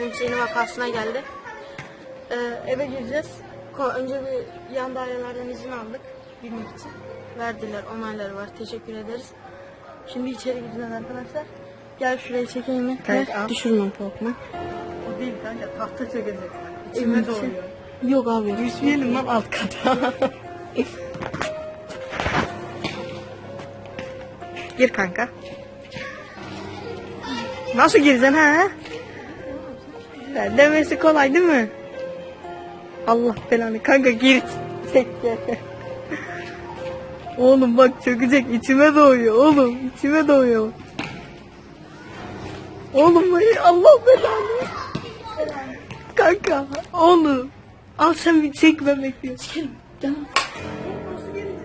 Hüseyin'in vakasına geldi. E, eve gireceğiz. Ko- önce bir yan dairelerden izin aldık bilmek için. Verdiler, onayları var. Teşekkür ederiz. Şimdi içeri gireceğiz arkadaşlar. Gel şurayı çekeyim mi? Evet, Ver, al. Düşürmem korkma. O değil kanka tahta çökecek. Emin İçime misin? doğuyor. Yok abi. Düşmeyelim lan alt kata. Gir kanka. Nasıl gireceksin ha? Ya Demesi kolay değil mi? Allah belanı kanka gir. Tek gel. Oğlum bak çökecek içime doğuyor oğlum içime doğuyor. Oğlum Allah belanı. Kanka oğlum al sen bir çek ben bekliyorum. Çekelim. Canım.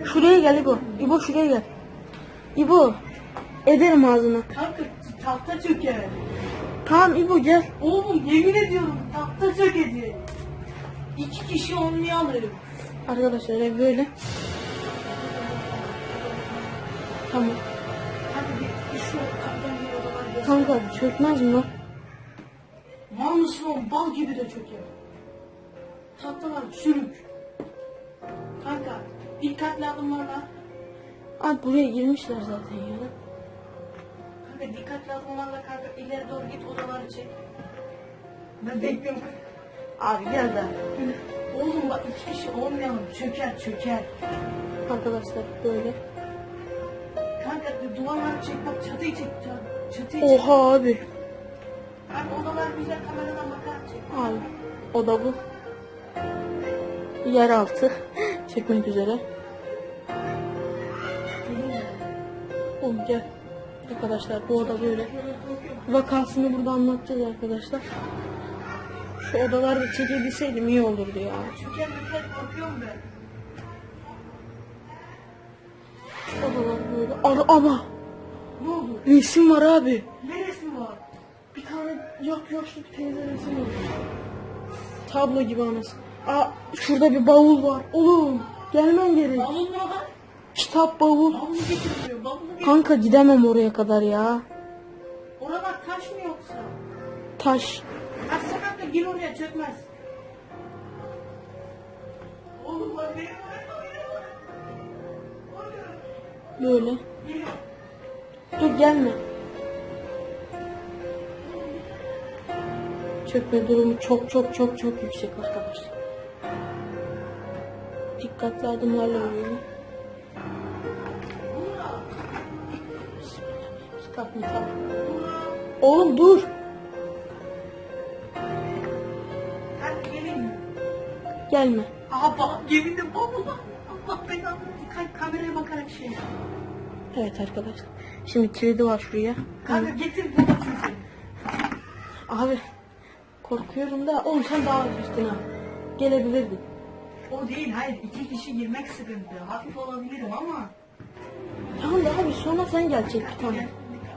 Şuraya gel İbo. İbo şuraya gel. İbo. Ederim ağzına. Kanka tahta çöker. Tamam İbo gel. Oğlum yemin ediyorum tahta çökecek. İki kişi oynayalım. Arkadaşlar ev böyle. Tamam. Hadi bir şu kaptan bir odalar göster. Kanka çökmez mi lan? Mal mısın oğlum bal gibi de çöker. Tahtalar çürük. Kanka dikkatli adımlarla. Abi buraya girmişler zaten ya. Kanka dikkatli adımlarla kanka ileri doğru git odaları çek. Ben bekliyorum. Abi gel de. Oğlum bak iki kişi olmayalım çöker çöker. Arkadaşlar böyle. Kanka duvarları çek bak çatıyı çek çat- çatıyı çek. Oha abi. Kanka odalar güzel kameradan bakar çek. Abi. O da bu. Yeraltı. Çekmek üzere. Oğlum gel. Arkadaşlar bu oda böyle. Vakasını burada anlatacağız arkadaşlar. Şu odalarda çekebilseydim iyi olurdu ya. Odalar böyle. Ara ama. Ne oldu? Resim var abi. Neresi var? Bir tane yok yaşlı bir teyze resim var. Tablo gibi anası. Aa şurada bir bavul var. Oğlum gelmen gerek. Bavul mu lan? Kitap bavul. Bavulu getiriyor. Bavulu. Kanka gidemem oraya kadar ya. Oralar taş mı yoksa? Taş. Taşsa kanka gir oraya çökmez. Oğlum benim Böyle. Dur gelme. Çökme durumu çok çok çok çok yüksek arkadaşlar. Dikkatli adımlarla yürüyelim. Kitap mitap. Oğlum dur. Gelin mi? Gelme. Aha bak bavul var. Allah belanı. Dikkat kameraya bakarak şey yap. Evet arkadaşlar. Şimdi kilidi var şuraya. Kanka getir burada çözün. Abi korkuyorum da oğlum sen daha üstüne al. Gelebilirdin. O değil hayır iki kişi girmek sıkıntı. Hafif olabilirim ama. Tamam da abi sonra sen gel çek bir tane.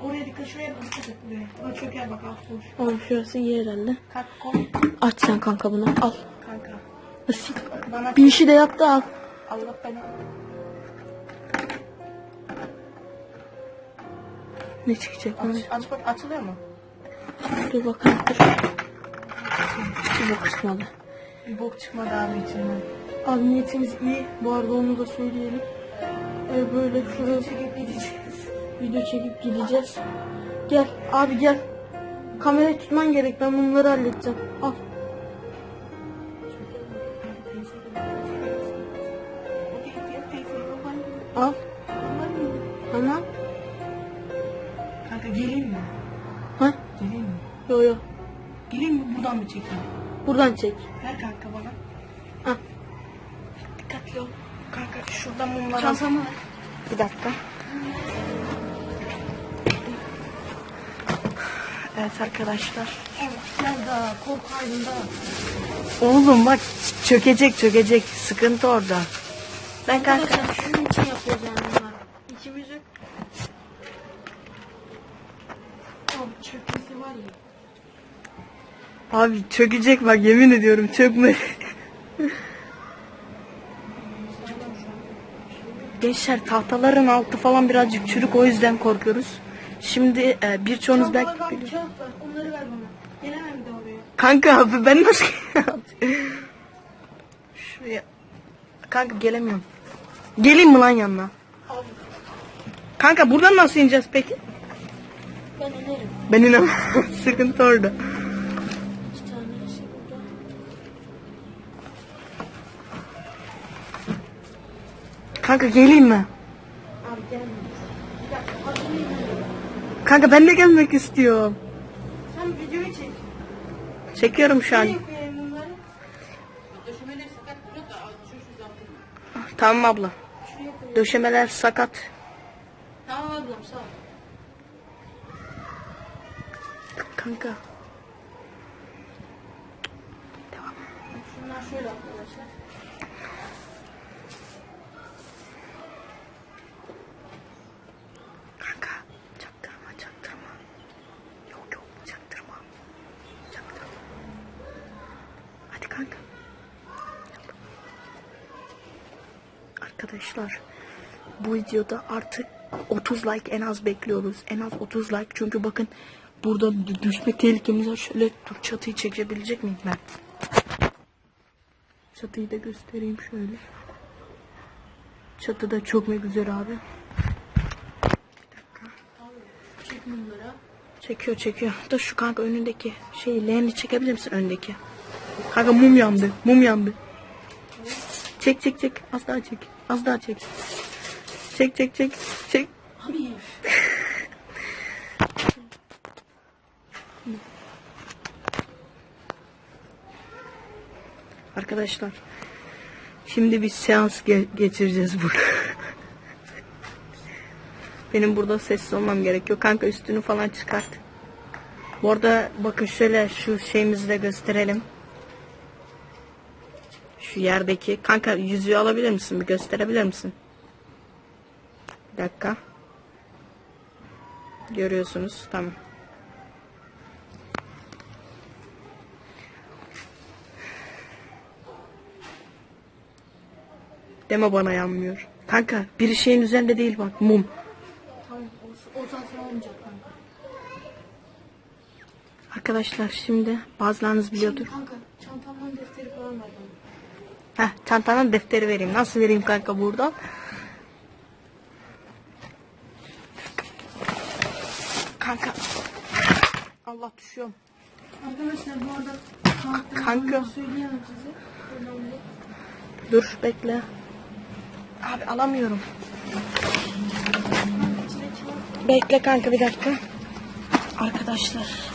Oraya dikkat şuraya bak dikkat et buraya. Buna çöker bak alt boş. Tamam şurası iyi herhalde. Kalk koy Aç sen kanka bunu al. kanka. Nasıl? Bana Bir işi de yap da al. Allah beni. Ne çıkacak? Aç, aç bak açılıyor mu? Dur bakalım dur. Bir bak çıkmadı. Bir bok çıkmadı abi içinden. Abi niyetimiz iyi. Bu arada onu da söyleyelim. Ee, böyle şuraya Çekip gideceğiz. Video çekip gideceğiz. Gel abi gel. Kamerayı tutman gerek. Ben bunları halledeceğim. Al. Al. Tamam. Kanka geleyim mi? Ha? Geleyim mi? Yo yo. Geleyim mi buradan mı çekeyim? Buradan çek. Ver kanka bana. Al. Dikkatli ol. Kanka şuradan mumları al. Çantamı ver. Bir dakika. Evet arkadaşlar. Evet. Gel daha korkaydın da. Oğlum bak çökecek çökecek. Sıkıntı orada. Ben kanka. Arkadaşlar şunun için yapıyoruz yani bunlar. İkimizi. Abi çökmesi var ya. Abi çökecek bak yemin ediyorum çökme. Gençler tahtaların altı falan birazcık çürük o yüzden korkuyoruz. Şimdi e, birçoğunuz belki var, kağıt var. Onları ver bana. Gelemem de oraya. Kanka abi ben nasıl Şuraya. Kanka gelemiyorum. Geleyim mi lan yanına? Abi Kanka buradan nasıl ineceğiz peki? ben inerim. Ben inemem. Sıkıntı orada. İki tane şey burada. Kanka geleyim mi? Abi gelme. Kanka ben de gelmek istiyorum. Sen videoyu çek. Çekiyorum şu an. Tamam abla. Döşemeler sakat. Tamam ablam sağ ol. Kanka. Şunlar şöyle arkadaşlar. Kanka çaktırma çaktırma. Yok yok çaktırma. Çaktırma. Hadi kanka. Arkadaşlar bu videoda artık 30 like en az bekliyoruz. En az 30 like çünkü bakın burada dü- düşme tehlikemiz var. Şöyle dur çatıyı çekebilecek miyim ben? Çatıyı da göstereyim şöyle. Çatı da çok ne güzel abi. Çek bunları. Çekiyor çekiyor. Da şu kanka önündeki şeyi leğeni çekebilir misin öndeki? Kanka mum yandı. Mum yandı. Çek çek çek. Az daha çek. Az daha çek. Çek çek çek. Çek. Abi. Arkadaşlar. Şimdi bir seans ge- geçireceğiz burada. Benim burada sessiz olmam gerekiyor. Kanka üstünü falan çıkart. Bu arada bakın şöyle şu şeyimizi de gösterelim. Şu yerdeki. Kanka yüzüğü alabilir misin? Bir gösterebilir misin? Bir dakika. Görüyorsunuz. Tamam. Deme bana yanmıyor. Kanka bir şeyin üzerinde değil bak mum. Tamam o, o zaten olmayacak kanka. Arkadaşlar şimdi bazılarınız biliyordur. Kanka çantamdan defteri falan ver çantanın defteri vereyim. Nasıl vereyim kanka buradan? Kanka. Allah düşüyorum. Arkadaşlar bu arada Kanka. söyleyemem size. Dur bekle. Abi alamıyorum. Bekle kanka bir dakika. Arkadaşlar.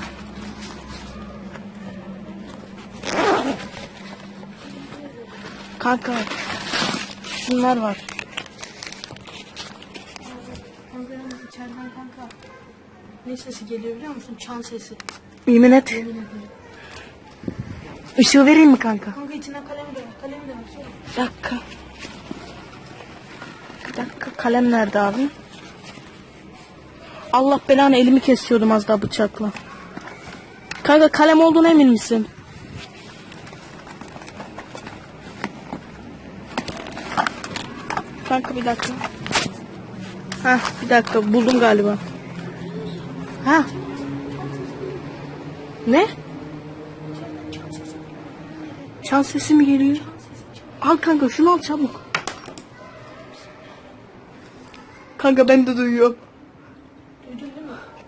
Kanka. Şunlar var. İçeriden kanka. Ne sesi geliyor biliyor musun? Çan sesi. Yemin et. Işığı vereyim mi kanka? Kanka içine kalem de var. Kalem de var. Bir dakika. Bir dakika. Kalem nerede abi? Allah belanı elimi kesiyordum az daha bıçakla. Kanka kalem olduğuna emin misin? Kanka bir dakika. Ha bir dakika buldum galiba. Ha. Ne? Çan sesi mi geliyor? Al kanka şunu al çabuk. Kanka ben de duyuyorum.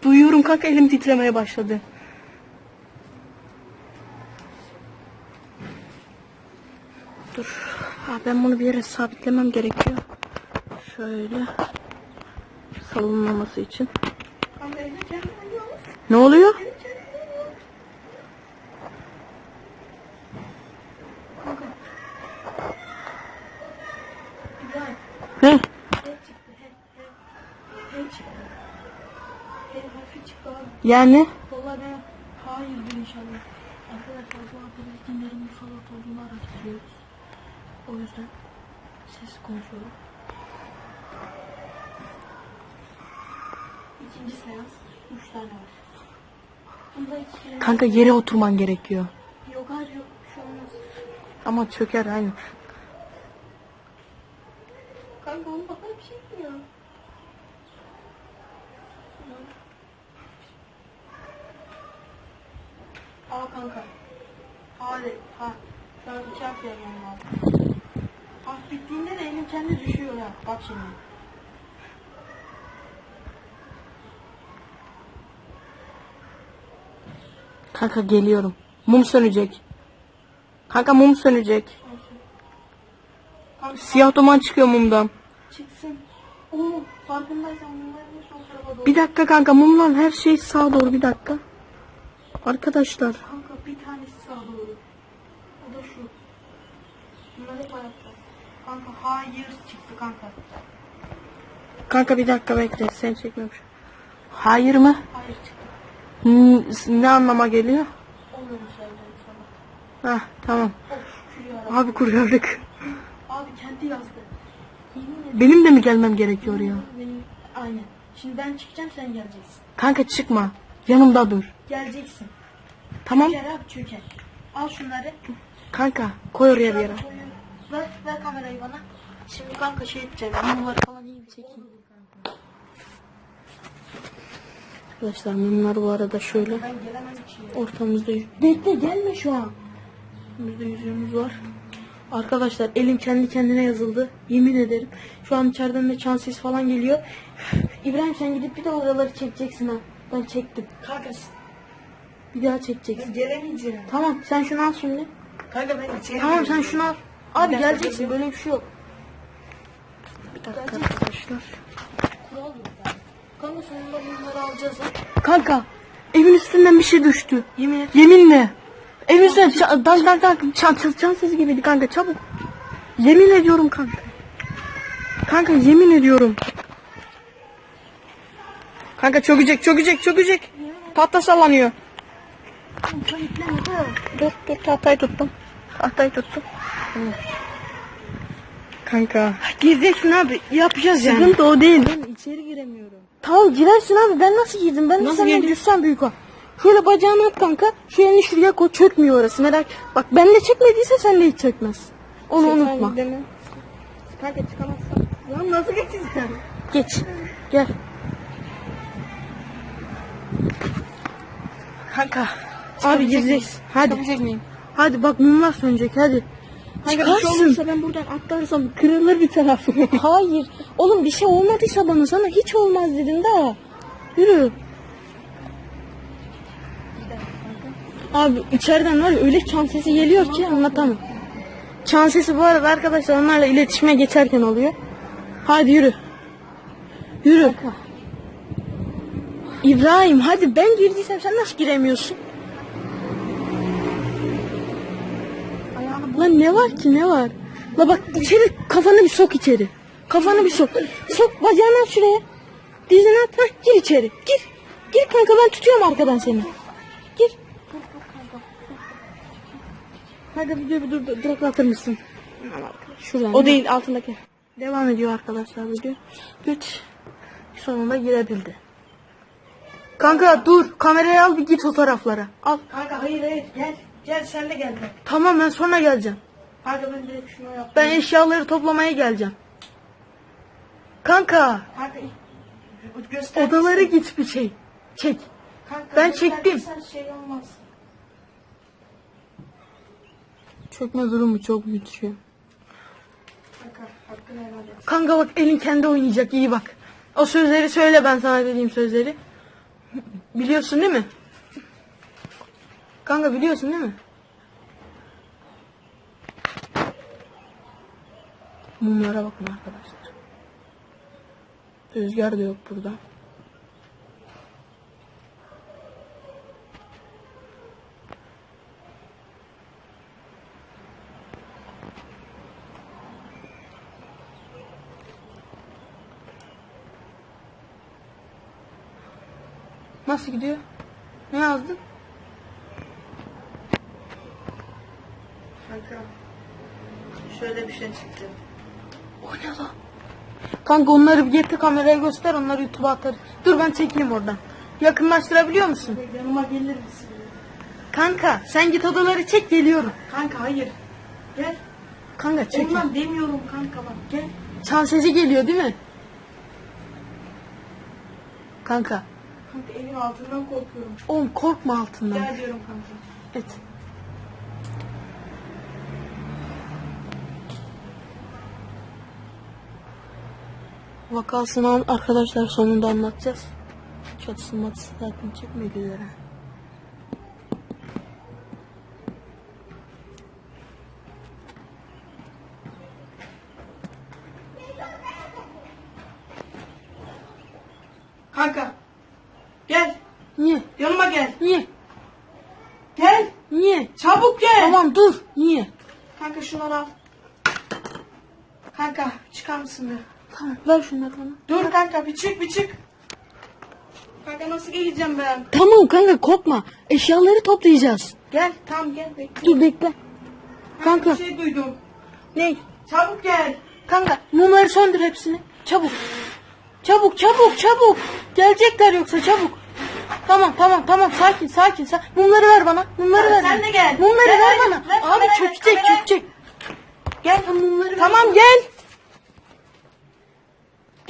Duyuyorum kanka elim titremeye başladı. Dur. Ha, ben bunu bir yere sabitlemem gerekiyor. Şöyle. Salınmaması için. Ne oluyor? Ne? He Kanka yere oturman gerekiyor. Yok yok. Şey Ama çöker aynı. Kanka onun kafana bir şey mi ya? Aa kanka. Hadi. Ha. Sana iki harf yazmam lazım. Harf bittiğinde de elim kendi düşüyor ya. Bak şimdi. Kanka geliyorum. Mum sönecek. Kanka mum sönecek. Kanka Siyah duman çıkıyor mumdan. çıksın. Oo farkındaysan bunlar ne son tarafa doğru. Bir dakika kanka mumlan her şey sağa doğru bir dakika. Arkadaşlar. Kanka bir tanesi sağa doğru. O da şu. Bunlar hep ayakta. Kanka hayır çıktı kanka. Kanka bir dakika bekle sen çekmemiş. Hayır mı? Hayır çıktı. Hmm, Ne anlama geliyor? Olmuyormuş sayılır sana. Heh tamam. Of şükür. Abi kuruyorduk. Abi kendi yazdı. Yemin ederim Benim de mi gelmem gerekiyor ya? benim aynen. Şimdi ben çıkacağım sen geleceksin. Kanka çıkma. Yanımda dur. Geleceksin. Tamam. Çöker abi çöker. Al şunları. Kanka koy oraya bir yere. Ver, ver kamerayı bana. Şimdi kanka şey edeceğim. Mumları falan iyi bir çekeyim. Arkadaşlar mumlar bu arada şöyle. Ortamızda yüz... Bekle gelme şu an. Ortamızda yüzüğümüz var. Arkadaşlar elim kendi kendine yazıldı. Yemin ederim. Şu an içeriden de çan ses falan geliyor. İbrahim sen gidip bir de oraları çekeceksin ha. Ben çektim. Kanka Bir daha çekeceksin. gelemeyeceğim. Tamam sen şunu al şimdi. Kanka ben içeri Tamam sen şunu al. Abi geleceksin böyle bir şey yok. Bir dakika arkadaşlar. Kural yok. Kanka sonunda bunları alacağız ha. Kanka evin üstünden bir şey düştü. Yemin et. Yeminle. Evin üstünden ça- dan dan dan çan, çan, çan sesi gibiydi kanka çabuk. Yemin ediyorum kanka. Kanka yemin ediyorum. Kanka çökecek çökecek çökecek. Tahta sallanıyor. Dur dur tahtayı tuttum. Tahtayı tuttum. Kanka. Gireceksin abi. Yapacağız yani. Sıkıntı o değil. Ben içeri giremiyorum. Tamam girersin abi ben nasıl girdim ben Nasıl senden düşsem büyük o. Şöyle bacağını at kanka şu elini şuraya koy çökmüyor orası merak. Bak ben de çekmediyse sen de hiç çekmez. Onu unutma. Kanka çıkamazsın. Lan nasıl geçeceğiz? Geç gel. Kanka. Abi gireceksin. Hadi. Hadi bak mumlar sönecek hadi. Kanka bir şey Çıkarsın. olursa ben buradan atlarsam kırılır bir tarafım. Hayır. Oğlum bir şey olmadıysa bana sana hiç olmaz dedim daha. Yürü. Abi içeriden var ya öyle çan sesi geliyor ki anlatamam. Çan sesi bu arada arkadaşlar onlarla iletişime geçerken oluyor. Hadi yürü. Yürü. İbrahim hadi ben girdiysem sen nasıl giremiyorsun? Lan ne var ki ne var? La bak içeri kafanı bir sok içeri. Kafanı bir sok. Sok bacağını at şuraya. Dizini at. Hah, gir içeri. Gir. Gir kanka ben tutuyorum arkadan seni. Gir. Hadi bir dur dur dur duraklatır mısın? Şuradan. O değil altındaki. Devam ediyor arkadaşlar video. Güç sonunda girebildi. Kanka dur kamerayı al bir git o taraflara. Al. Kanka hayır hayır gel. Gel sen de gel. Tamam ben sonra geleceğim. Kanka ben direkt şunu yap. Ben eşyaları toplamaya geleceğim. Kanka Kanka göster. odaları git bir şey. Çek. Kanka, ben çektim. Şey olmaz. Çökme durumu çok güçlü. Kanka hakkını helal et. Kanka bak elin kendi oynayacak iyi bak. O sözleri söyle ben sana dediğim sözleri. Biliyorsun değil mi? Kanka biliyorsun değil mi? Mumlara bakın arkadaşlar. Rüzgar da yok burada. Nasıl gidiyor? Ne yazdın? Kanka şey çıktı. O ne lan? Kanka onları bir getir kameraya göster onları YouTube'a atarız. Dur ben çekeyim oradan. Yakınlaştırabiliyor musun? Yanıma gelir misin? Kanka sen git odaları çek geliyorum. Kanka hayır. Gel. Kanka çek. Ondan demiyorum kanka bak gel. Çan sesi geliyor değil mi? Kanka Kanka evin altından korkuyorum. Oğlum korkma altından. Gel diyorum kanka. Evet. Vakasını arkadaşlar sonunda anlatacağız. Çatısı matısı zaten çekmediler. ha. Kanka. Gel. Niye? Yanıma gel. Niye? Gel. Niye? Çabuk gel. Tamam dur. Niye? Kanka şunları al. Kanka çıkar mısın be? Tamam ver şunları bana. Dur kanka bir çık bir çık. Kanka nasıl geleceğim ben? Tamam kanka korkma. Eşyaları toplayacağız. Gel tamam gel bekle. Dur bekle. Kanka. Bir şey duydum. Ne? Çabuk gel. Kanka mumları söndür hepsini. Çabuk. Çabuk çabuk çabuk. Gelecekler yoksa çabuk. Tamam tamam tamam sakin sakin. sakin. Mumları ver bana. Mumları ver. sen bana. de gel. Mumları Ver, ver ver, bana. ver, Abi ver, çökecek çökecek. Gel. Mumları ver. Tamam gel.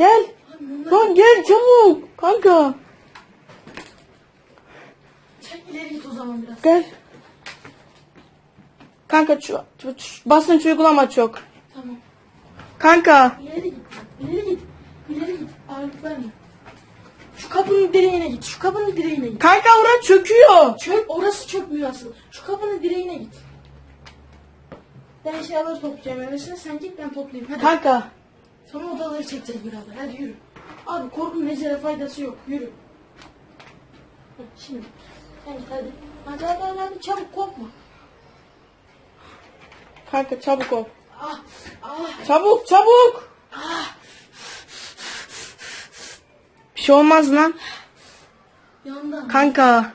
Gel. Lan gel çabuk. Kanka. Çek ileri git o zaman biraz. Gel. Kanka şu, şu- basınç uygulama çok. Tamam. Kanka. İleri git. İleri git. İleri git. Ağırlık verme. Şu kapının direğine git. Şu kapının direğine git. Kanka orası çöküyor. Çök, orası çökmüyor asıl. Şu kapının direğine git. Ben eşyaları toplayacağım evresine. Sen git ben toplayayım. Hadi. Kanka. Sonra odaları çekeceğiz birader. Hadi yürü. Abi korkunun necere faydası yok. Yürü. Şimdi. Git hadi. Hadi hadi hadi, hadi. çabuk korkma. Kanka çabuk ol. Ah ah Çabuk çabuk. ah. Bir şey olmaz lan. Yandan. Kanka.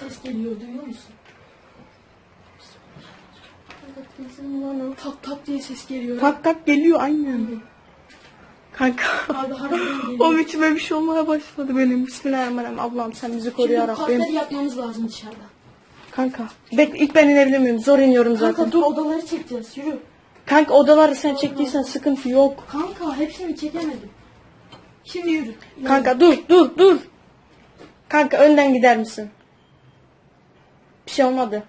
Ses geliyor duyuyor musun? Tak tak diye ses geliyor. Tak tak geliyor aynen. Kanka. Abi harbiden geliyor. o içime bir şey olmaya başladı benim. Bismillahirrahmanirrahim. Allah'ım sen bizi koru Şimdi ya bu Rabbim. kartları yapmamız lazım dışarıda. Kanka. Bek ilk ben inebilir miyim? Zor iniyorum zaten. Kanka dur odaları çekeceğiz yürü. Kanka odaları sen çektiysen sıkıntı yok. Kanka hepsini çekemedim. Şimdi yürü. Kanka dur dur dur. Kanka önden gider misin? Bir şey olmadı.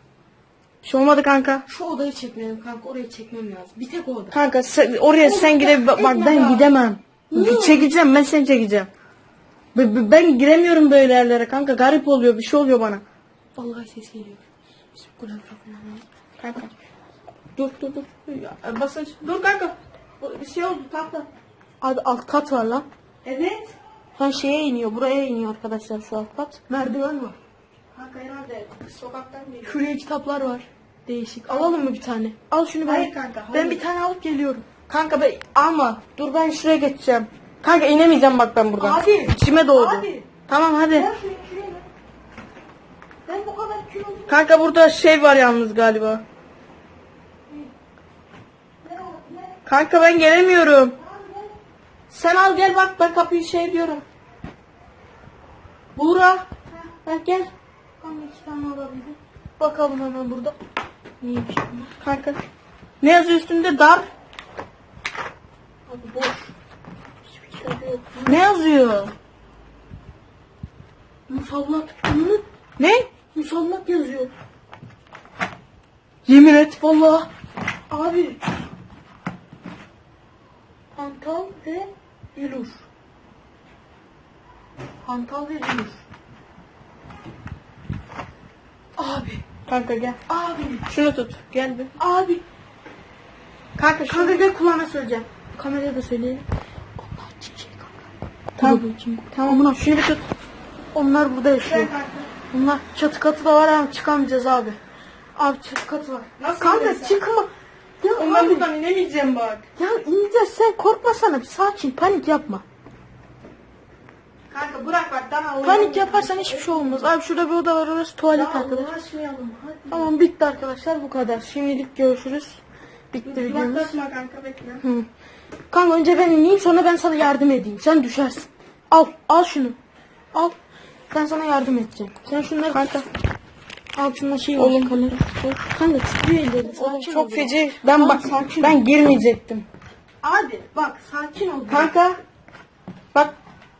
Bir şey olmadı kanka. Şu odayı çekmeyelim kanka orayı çekmem lazım. Bir tek oda. Kanka sen- oraya sen gire bak bak, ben gidemem. Çekeceğim ben seni çekeceğim. B- b- Ben giremiyorum böyle yerlere kanka garip oluyor bir şey oluyor bana. Vallahi ses geliyor. Bismillahirrahmanirrahim. Kanka. Dur dur dur. Ya, basınç. Dur kanka. Bu- Bir şey oldu tahta. Abi alt kat var lan. Evet. Ha şeye iniyor buraya iniyor arkadaşlar şu alt kat. Merdiven var. Kanka herhalde sokaktan geliyor. Şuraya kitaplar var. Değişik. Alalım mı bir tane? Al şunu ben. Hayır kanka, Ben hayır. bir tane alıp geliyorum. Kanka ben alma. Dur ben şuraya geçeceğim. Kanka inemeyeceğim bak ben buradan. Abi. İçime doğdu. Abi. Tamam hadi. Ben şuraya şuraya bak. Ben bu kadar kilo Kanka burada şey var yalnız galiba. Kanka ben gelemiyorum. Sen al gel bak ben kapıyı şey diyorum. Buğra. Ha, gel. Kanka iki tane. Bakalım hemen burada. Neymiş bunlar? Kanka. Ne yazıyor üstünde dar? Abi boş. Hiçbir şey yok. Ne yazıyor? Musallat. Bunu Ne? musallat yazıyor. Yemin et. Vallahi. Abi. Hantal ve Yulur. Hantal ve Yulur. Abi. Kanka gel. Abi. Şunu tut. Gel bir. Abi. Kanka şunu. Kanka gel kulağına söyleyeceğim. Kameraya da söyleyelim. Onlar çiçek kanka. Tamam. Tamam bunu şunu bir tut. Onlar burada yaşıyor. Bunlar çatı katı da var ama çıkamayacağız abi. Abi çatı katı var. Nasıl Kanka çıkma. Ya Ben abi. buradan inemeyeceğim bak. Ya ineceğiz sen korkmasana bir sakin panik yapma. Kanka bırak bak daha Panik yaparsan hiçbir şey olmaz. Abi şurada bir oda var orası tuvalet arkadaşlar. Uğraşmayalım hadi. Tamam bitti arkadaşlar bu kadar. Şimdilik görüşürüz. Bitti videomuz. Uzaklaşma kanka bekle. Hı. Kanka önce ben ineyim sonra ben sana yardım edeyim. Sen düşersin. Al al şunu. Al. Ben sana yardım edeceğim. Sen şunları Kanka. altında şey var. Oğlum. kalem. Kanka titriyor ellerin. Oğlum Sakin ol çok feci. Ben bak ben girmeyecektim. Abi bak sakin ol. Kanka. Bak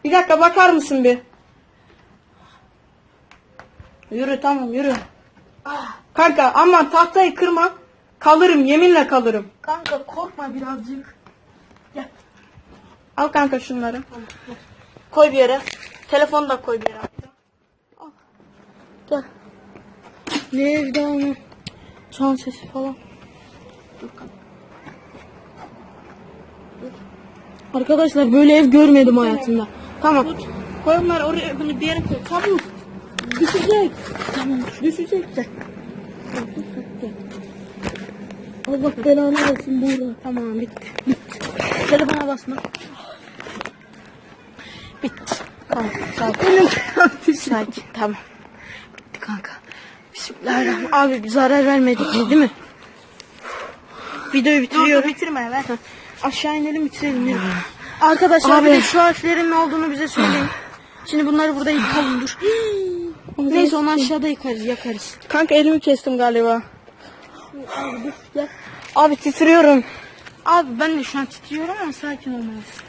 Bir dakika bakar mısın bir? Yürü tamam yürü. Kanka ama tahtayı kırma. Kalırım yeminle kalırım. Kanka korkma birazcık. Gel. Al kanka şunları. Koy bir yere. Telefonu da koy bir yere. Al. Gel. Ne evde ama? Çan sesi falan. Dur kanka. Dur. Arkadaşlar böyle ev görmedim hayatımda. Tamam. Koy onları oraya bunu bir yere koy. Çabuk. Düşecek. Tamam düşecek de. Allah belanı versin burada. Tamam bitti. Bitti. Telefona basma. Bitti. Tamam. Sakin. Sakin. Tamam. Bitti kanka. Bismillahirrahmanirrahim. Abi zarar vermedik değil mi? Videoyu bitiriyorum. bitirme ver. Aşağı inelim bitirelim. Arkadaşlar bir de şu harflerin ne olduğunu bize söyleyin. Şimdi bunları burada yıkalım dur. Neyse onu aşağıda yıkarız yakarız. Kanka elimi kestim galiba. Abi dur gel. Abi titriyorum. Abi ben de şu an titriyorum ama sakin olmalısın.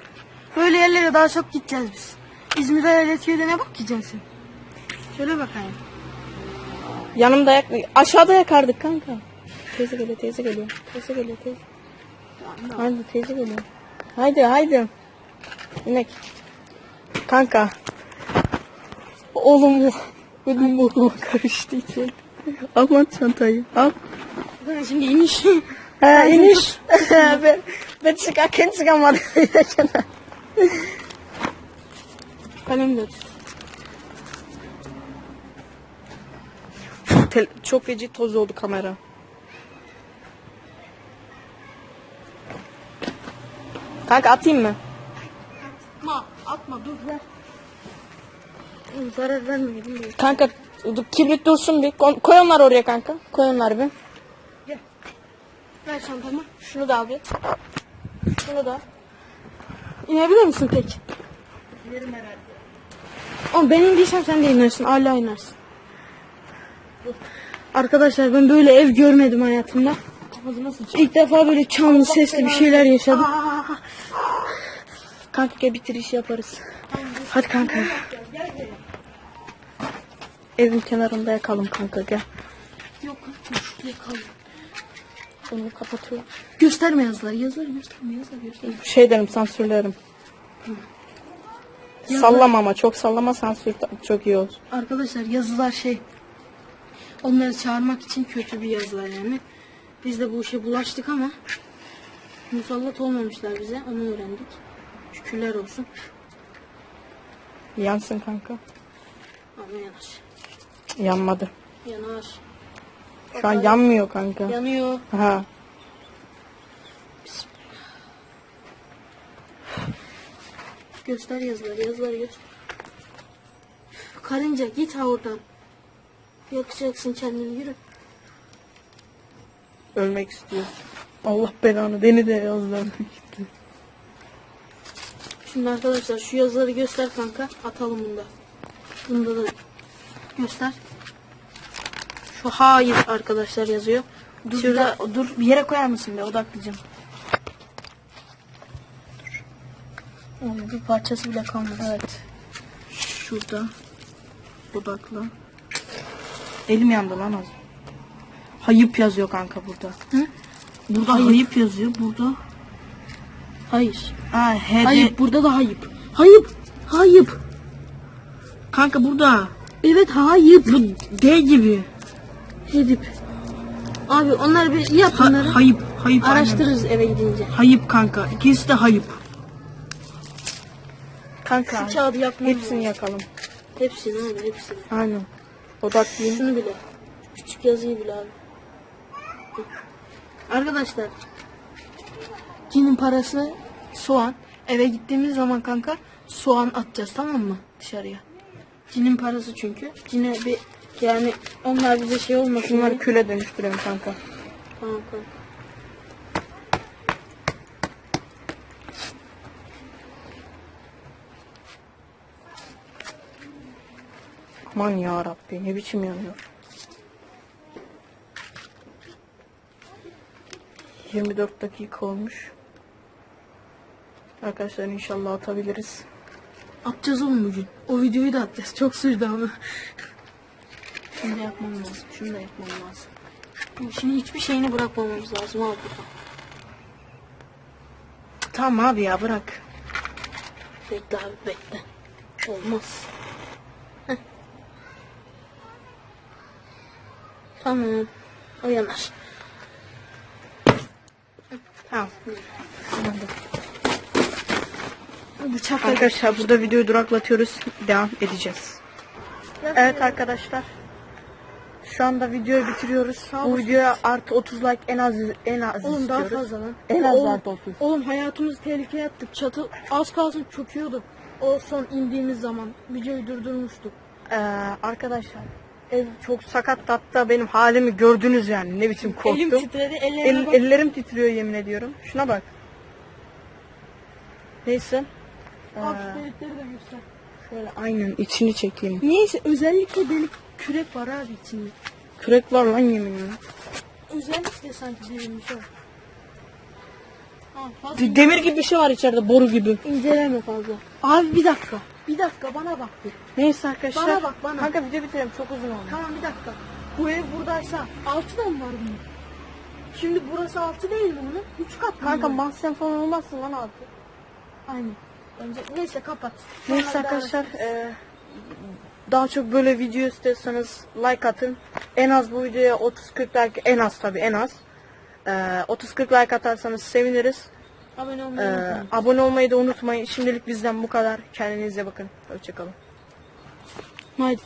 Böyle yerlere daha çok gideceğiz biz. İzmir'de Eyalet Köy'de ne bak yiyeceksin? Şöyle bakayım. Yanımda yak aşağıda yakardık kanka. Teyze geliyor, teyze geliyor. Teyze geliyor, teyze. Haydi teyze geliyor. Haydi, haydi. İnek. Kanka. Oğlum bu. Benim burnuma karıştı için. Al lan çantayı. Al. Şimdi iniş. He iniş. ben, ben çıkarken çıkamadım. Kalem de tut. Çok feci toz oldu kamera. Kanka atayım mı? Atma, dur ver. Zarar vermeyelim diye. Kanka dur, kibrit dursun bir. Kon- Koy onları oraya kanka. Koy onları bir. Gel. Ver çantamı. Şunu da al bir. Şunu da. İnebilir misin tek? İnerim herhalde. Oğlum ben indiysem sen de inersin. Hala inersin. Arkadaşlar ben böyle ev görmedim hayatımda. İlk defa böyle çanlı sesli bir şeyler yaşadım. Kanka bitiriş yaparız. Hadi kanka. Evin kenarında yakalım kanka gel. Yok kanka yakalım. Onu kapatıyorum. Gösterme yazıları. Yazıları gösterme. Yazıları gösterme. Şey derim sansürlerim. Sallama ama çok sallama sansür çok iyi olur. Arkadaşlar yazılar şey onları çağırmak için kötü bir yazılar yani. Biz de bu işe bulaştık ama musallat olmamışlar bize onu öğrendik. Şükürler olsun. Yansın kanka. Ama yanar. Yanmadı. Yanar. Şu an yanmıyor kanka. Yanıyor. Ha. Göster yazıları yazıları göster. Karınca git ha oradan. Yakacaksın kendini yürü. Ölmek istiyor. Allah belanı beni de yazlarına gitti. Şimdi arkadaşlar şu yazıları göster kanka. Atalım bunda. Bunda da göster. Şu hayır arkadaşlar yazıyor. Dur, Şurada bir, dur bir yere koyar mısın be odaklayacağım. Oğlum bir parçası bile kalmadı. Evet. Şurada. Odakla. Elim yandı lan az. Hayıp yazıyor kanka burada. Hı? Burada hayıp, yazıyor. Burada. Hayır. Ha, he, Hayır burada da hayıp. Hayıp. Hayıp. Kanka burada. Evet hayıp. Bu D gibi. Hedip. Abi onları bir yap Ha, onları. hayıp. Hayıp. aynen. Araştırırız eve gidince. Hayıp kanka. İkisi de hayıp. Kanka. Şu kağıdı yakmam Hepsini yakalım. Hepsini abi hepsini. Aynen. Odaklayayım. Şunu bile. Küçük yazıyı bile abi. Arkadaşlar. Cinin parası soğan. Eve gittiğimiz zaman kanka soğan atacağız tamam mı dışarıya. Cinin parası çünkü. Cine bir yani onlar bize şey olmasın. Şunları küle dönüştürelim kanka. Tamam kanka. Aman ya Rabbi ne biçim yanıyor. 24 dakika olmuş. Arkadaşlar inşallah atabiliriz. Atacağız oğlum bugün. O videoyu da atacağız. Çok sürdü ama. Şunu da yapmam lazım. Şunu da yapmam lazım. Şimdi hiçbir şeyini bırakmamamız lazım abi. Tamam abi ya bırak. Bekle abi bekle. Olmaz. Heh. Tamam. O yanar. Tamam. Arkadaşlar burada videoyu duraklatıyoruz. Devam edeceğiz. Evet arkadaşlar. Şu anda videoyu bitiriyoruz. Bu videoya artı 30 like en az en az Oğlum daha fazla lan. En az oğlum, artı 30. Oğlum hayatımızı tehlikeye attık. Çatı az kalsın çöküyordu. O son indiğimiz zaman videoyu durdurmuştuk. Ee, arkadaşlar ev çok sakat hatta benim halimi gördünüz yani ne biçim korktum. Elim titredi. Ellerime El- bak. ellerim titriyor yemin ediyorum. Şuna bak. Neyse. Bak şu delikleri de göster. Şöyle aynen içini çekeyim. Niyeyse özellikle delik kürek var abi içinde. Kürek var lan yeminle. Özellikle sanki delinmiş o. Ha, fazla De- Demir gibi bir şey var içeride boru gibi. inceleme fazla. Abi bir dakika. Bir dakika bana bak bir. Neyse arkadaşlar. Bana bak, bana. Kanka video bitirelim çok uzun oldu. Tamam bir dakika. Bu ev buradaysa altı da mı var bunun? Şimdi burası altı değil mi bunun? Üç kat mı? Kanka bunun? mahzen falan olmazsın lan abi. Aynen. Bence neyse kapat. Neyse Sonra bir daha- arkadaşlar eee, daha çok böyle video istiyorsanız like atın. En az bu videoya 30-40 like en az tabi en az. Eee, 30-40 like atarsanız seviniriz. abone olmayı unutmayın. abone olmayı da unutmayın. Şimdilik bizden bu kadar. Kendinize bakın. Hoşçakalın. Haydi.